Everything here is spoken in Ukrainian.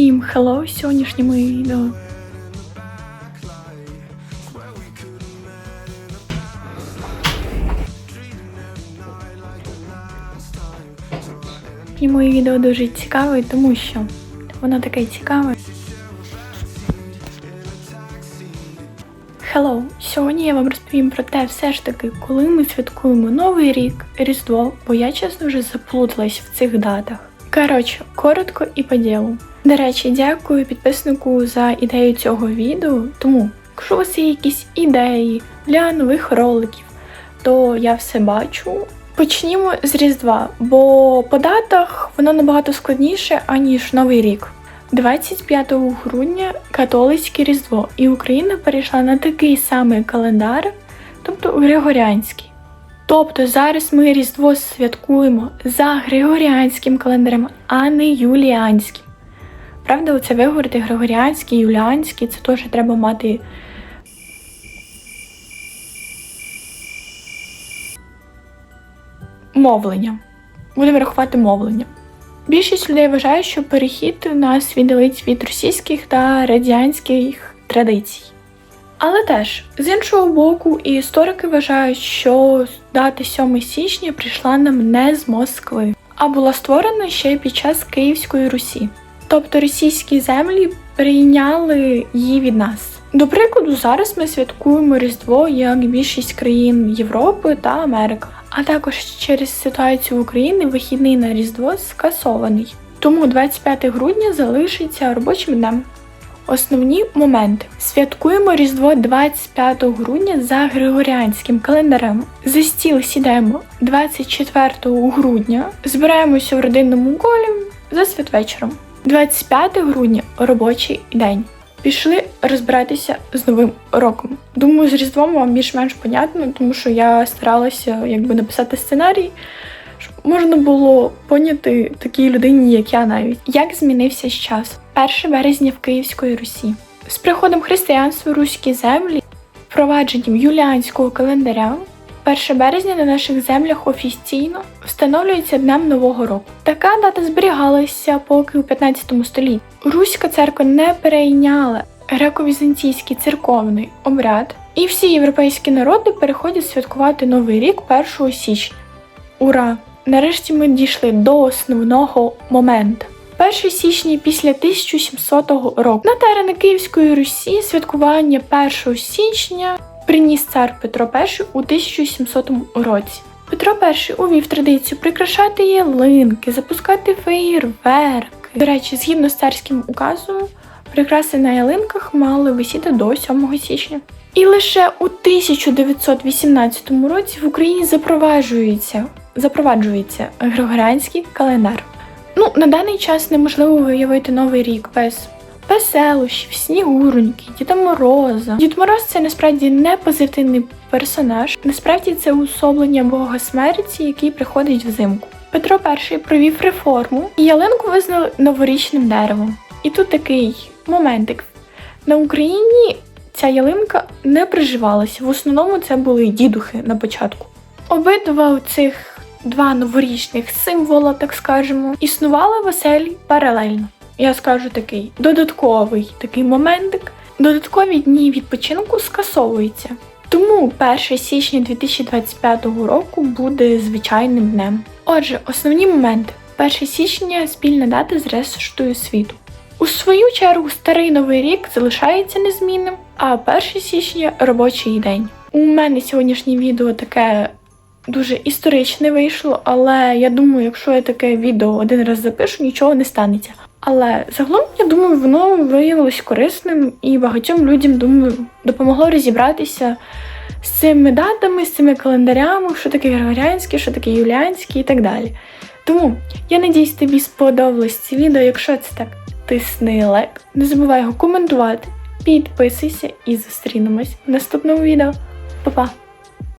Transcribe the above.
Всім хелло сьогоднішньому відео. І моє відео дуже цікаве, тому що воно таке цікаве. Hello! Сьогодні я вам розповім про те, все ж таки, коли ми святкуємо Новий рік, Різдво, бо я чесно вже заплуталась в цих датах. Коротше, коротко і по ділу. До речі, дякую підписнику за ідею цього відео. Тому, якщо у вас є якісь ідеї для нових роликів, то я все бачу. Почнімо з Різдва, бо по датах воно набагато складніше, аніж Новий рік. 25 грудня католицьке Різдво, і Україна перейшла на такий самий календар, тобто Григоріанський. Тобто зараз ми Різдво святкуємо за Григоріанським календарем, а не Юліанським. Правда, оце виговорити Григоріанський, Юліанський, це теж треба мати. Мовлення. Будемо рахувати мовлення. Більшість людей вважає, що перехід нас віддалить від російських та радянських традицій. Але теж, з іншого боку, і історики вважають, що дата 7 січня прийшла нам не з Москви, а була створена ще під час Київської Русі. Тобто російські землі прийняли її від нас. До прикладу, зараз ми святкуємо Різдво як більшість країн Європи та Америки. А також через ситуацію в Україні вихідний на Різдво скасований. Тому 25 грудня залишиться робочим днем. Основні моменти: святкуємо Різдво 25 грудня за Григоріанським календарем. За стіл сідаємо 24 грудня, збираємося в родинному колі за святвечором. 25 грудня робочий день. Пішли розбиратися з новим роком. Думаю, з Різдвом вам більш-менш понятно, тому що я старалася якби написати сценарій, щоб можна було поняти такій людині, як я навіть. Як змінився час? 1 березня в Київської Русі. З приходом християнства руські землі, впровадженням юліанського календаря. 1 березня на наших землях офіційно встановлюється Днем Нового року. Така дата зберігалася поки у 15 столітті. Руська церква не перейняла греко-візантійський церковний обряд, і всі європейські народи переходять святкувати Новий рік 1 січня. Ура! Нарешті ми дійшли до основного моменту. 1 січня після 1700 року на терени Київської Русі святкування 1 січня приніс цар Петро І у 1700 році. Петро І увів традицію прикрашати ялинки, запускати феєрверки. До речі, згідно з царським указом, прикраси на ялинках мали висіти до 7 січня. І лише у 1918 році в Україні запроваджується запроваджується Григоріанський календар. Ну, на даний час неможливо виявити новий рік без веселощів, снігуроньки, Діда Мороза. Дід Мороз це насправді не позитивний персонаж. Насправді це усоблення Бога смерті, який приходить взимку. Петро І провів реформу, і ялинку визнали новорічним деревом. І тут такий моментик. На Україні ця ялинка не приживалася. В основному це були дідухи на початку. Обидва цих два новорічних символа, так скажемо, існували в оселі паралельно. Я скажу такий додатковий такий моментик. Додаткові дні відпочинку скасовуються. Тому 1 січня 2025 року буде звичайним днем. Отже, основні моменти: 1 січня спільна дата з рештою світу. У свою чергу старий новий рік залишається незмінним, а 1 січня робочий день. У мене сьогоднішнє відео таке дуже історичне вийшло, але я думаю, якщо я таке відео один раз запишу, нічого не станеться. Але загалом, я думаю, воно виявилось корисним і багатьом людям, думаю, допомогло розібратися з цими датами, з цими календарями, що таке григоріанське, що таке юліанське і так далі. Тому я надіюсь, тобі сподобалось це відео. Якщо це так, тисни лайк. Не забувай його коментувати, підписуйся і зустрінемось в наступному відео. Па-па!